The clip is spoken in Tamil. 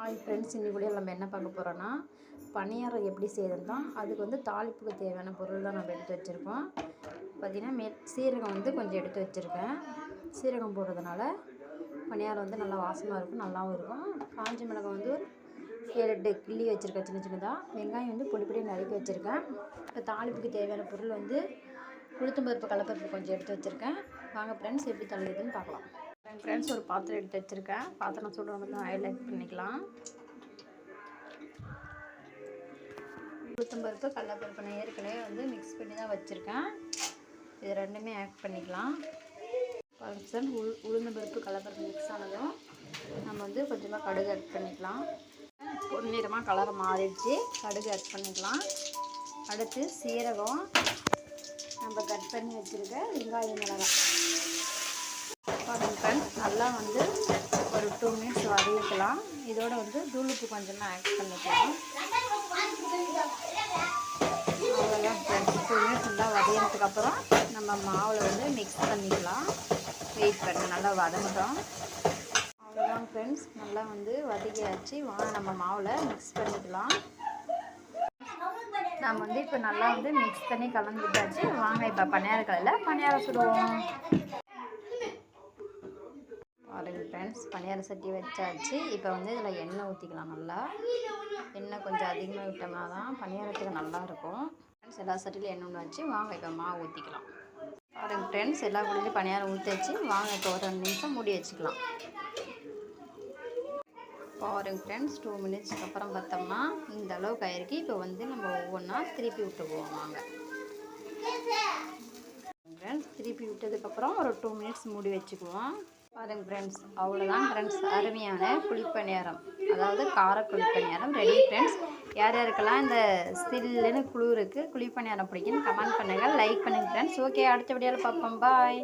ஹாய் ஃப்ரெண்ட்ஸ் இன்றைக்குள்ளே கூட நம்ம என்ன பார்க்க போகிறோன்னா பணியாரம் எப்படி செய்யறது அதுக்கு வந்து தாளிப்புக்கு தேவையான பொருள் தான் நம்ம எடுத்து வச்சுருக்கோம். பார்த்திங்கன்னா மே சீரகம் வந்து கொஞ்சம் எடுத்து வச்சுருக்கேன். சீரகம் போடுறதுனால பணியாரம் வந்து நல்லா வாசமாக இருக்கும் நல்லாவும் இருக்கும். காஞ்ச மிளகாய் வந்து ஒரு ஏழு எட்டு கிள்ளி வச்சுருக்கேன் சின்ன சின்னதாக வெங்காயம் வந்து பொடி பொடி நறுக்கி வச்சுருக்கேன். இப்போ தாளிப்புக்கு தேவையான பொருள் வந்து உளுத்தம்பருப்பு கடலப்பருப்பு கொஞ்சம் எடுத்து வச்சுருக்கேன். வாங்க ஃப்ரெண்ட்ஸ் எப்படி தள்ளுதுன்னு பார்க்கலாம். ஃப்ரெண்ட்ஸ் ஒரு பாத்திரம் எடுத்து வச்சுருக்கேன். பாத்திரம் சூடு வந்து ஹைலைட் பண்ணிக்கலாம். உளுத்தம்பருப்பு கடலப்பருப்பு நான் ஏற்கனவே வந்து மிக்ஸ் பண்ணி தான் வச்சுருக்கேன். இது ரெண்டுமே ஆட் பண்ணிக்கலாம். பர்சன்ட் உள் உளுந்தம்பருப்பு கடலப்பருப்பு மிக்ஸ் ஆனதும் நம்ம வந்து கொஞ்சமாக கடுகு ஆட் பண்ணிக்கலாம். பொன்னிறமாக கலர் மாறிடுச்சு. கடுகு ஆட் பண்ணிக்கலாம். அடுத்து சீரகம். நம்ம கட் பண்ணி வச்சுருக்க வெங்காயம் மிளகாய். பாருங்க நல்லா வந்து ஒரு டூ மினிட்ஸ் வதக்கிக்கலாம். இதோட வந்து தூளுப்பு கொஞ்சமாக ஆட் பண்ணிக்கலாம். அவ்வளோதான் ஃப்ரெண்ட்ஸ் டூ மினிட்ஸ் நல்லா வதங்கினதுக்கப்புறம் நம்ம மாவில் வந்து மிக்ஸ் பண்ணிக்கலாம். வெயிட் பண்ண நல்லா வதங்கிட்டோம். அவ்வளோதான் ஃப்ரெண்ட்ஸ் நல்லா வந்து வதக்கியாச்சு. வாங்க நம்ம மாவில் மிக்ஸ் பண்ணிக்கலாம். நம்ம வந்து இப்போ நல்லா வந்து மிக்ஸ் பண்ணி கலந்துட்டாச்சு வாங்க இப்போ பணியார கலையில் பணியாரம் சுடுவோம். ஃப்ரெண்ட்ஸ் பணியார சட்டி வச்சாச்சு. இப்போ வந்து இதில் எண்ணெய் ஊற்றிக்கலாம் நல்லா. எண்ணெய் கொஞ்சம் அதிகமாக விட்டோம்னா தான் பணியாரத்துக்கு நல்லாயிருக்கும் ஃப்ரெண்ட்ஸ் எல்லா சட்டிலையும் எண்ணெய் ஒன்று வச்சு வாங்க இப்போ மாவு ஊற்றிக்கலாம் பாருங்க ஃப்ரெண்ட்ஸ் எல்லா குடிலையும் பணியாரம் ஊற்றி வாங்க இப்போ ஒரு ரெண்டு நிமிஷம் மூடி வச்சுக்கலாம். பாருங்க ஃப்ரெண்ட்ஸ் டூ மினிட்ஸ்க்கு அப்புறம் பார்த்தோம்னா இந்த அளவுக்கு ஆயிருக்கு. இப்போ வந்து நம்ம ஒவ்வொன்றா திருப்பி விட்டுக்குவோம் வாங்க. ஃப்ரெண்ட்ஸ் திருப்பி விட்டதுக்கப்புறம் ஒரு டூ மினிட்ஸ் மூடி வச்சுக்குவோம். பாருங்க ஃப்ரெண்ட்ஸ் அவ்வளோதான் ஃப்ரெண்ட்ஸ் அருமையான குழிப்பணியாரம் அதாவது கார குழிப்பணியாரம் ரெடி ஃப்ரெண்ட்ஸ் யார் யாருக்கெல்லாம் இந்த ஸ்டில்லுன்னு குளிருக்கு குழிப்பணியாரம் பிடிக்குன்னு கமெண்ட் பண்ணுங்கள் லைக் பண்ணுங்கள் ஃப்ரெண்ட்ஸ் ஓகே அடுத்த வீடியோவில் பார்ப்போம். பாய்